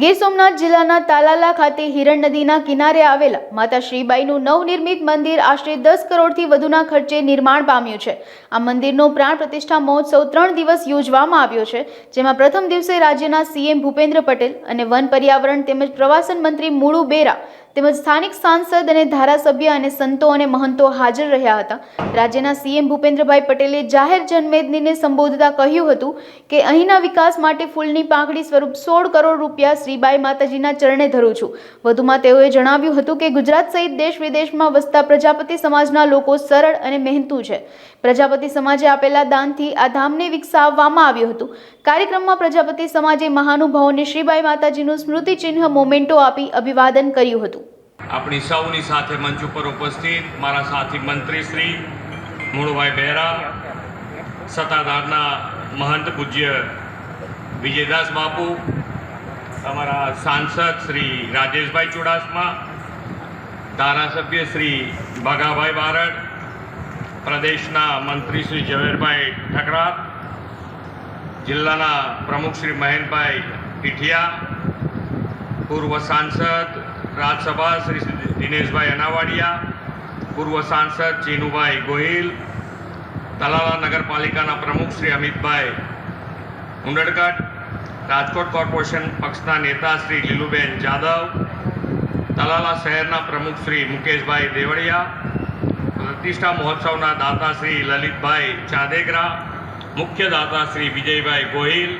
ગીર સોમનાથ જિલ્લાના તાલાલા ખાતે હિરણ નદીના કિનારે આવેલા માતા શ્રીબાઈનું નવનિર્મિત મંદિર આશરે દસ કરોડથી વધુના ખર્ચે નિર્માણ પામ્યું છે. આ મંદિરનો પ્રાણ પ્રતિષ્ઠા મહોત્સવ ત્રણ દિવસ યોજવામાં આવ્યો છે, જેમાં પ્રથમ દિવસે રાજ્યના સીએમ ભૂપેન્દ્ર પટેલ અને વન પર્યાવરણ તેમજ પ્રવાસન મંત્રી મુળુ બેરા, તેમજ સ્થાનિક સાંસદ અને ધારાસભ્ય અને સંતો અને મહંતો હાજર રહ્યા હતા. રાજ્યના સીએમ ભૂપેન્દ્રભાઈ પટેલે જાહેર જનમેદનીને સંબોધતા કહ્યું હતું કે અહીંના વિકાસ માટે ફૂલની પાંખડી સ્વરૂપ સોળ કરોડ રૂપિયા શ્રીબાઈ માતાજીના ચરણે ધરું છું. વધુમાં તેઓએ જણાવ્યું હતું કે ગુજરાત સહિત દેશ વિદેશમાં વસતા પ્રજાપતિ સમાજના લોકો સરળ અને મહેનતુ છે. પ્રજાપતિ સમાજે આપેલા દાનથી આ ધામને વિકસાવવામાં આવ્યું હતું. કાર્યક્રમમાં પ્રજાપતિ સમાજે મહાનુભાવોને શ્રીબાઈ માતાજીનું સ્મૃતિ ચિહ્ન મોમેન્ટો આપી અભિવાદન કર્યું હતું. આપણી સૌની સાથે મંચ ઉપર ઉપસ્થિત મારા સાથી મંત્રી શ્રી મૂળભાઈ બહેરા, સત્તાધારના મહંત પૂજ્ય વિજયદાસ બાપુ અમારા સાંસદ શ્રી રાજેશભાઈ ચુડાસમા, ધારાસભ્ય શ્રી ભગાભાઈ બારડ પ્રદેશના મંત્રી શ્રી ઝવેરભાઈ ઠકરાર જિલ્લાના પ્રમુખ શ્રી મહેનભાઈ પીઠિયા, પૂર્વ સાંસદ રાજ્યસભા શ્રી દિનેશભાઈ અનાવાડિયા, પૂર્વ સાંસદ ચીનુભાઈ ગોહિલ, તલાલા નગરપાલિકાના પ્રમુખ શ્રી અમિતભાઈ ઉંડડકટ રાજકોટ કોર્પોરેશન પક્ષના નેતા શ્રી લીલુબેન જાદવ, તલાલા શહેરના પ્રમુખ શ્રી મુકેશભાઈ દેવળિયા, પ્રતિષ્ઠા મહોત્સવના દાતા શ્રી લલિતભાઈ ચાદેગરા મુખ્ય દાતા શ્રી વિજયભાઈ ગોહિલ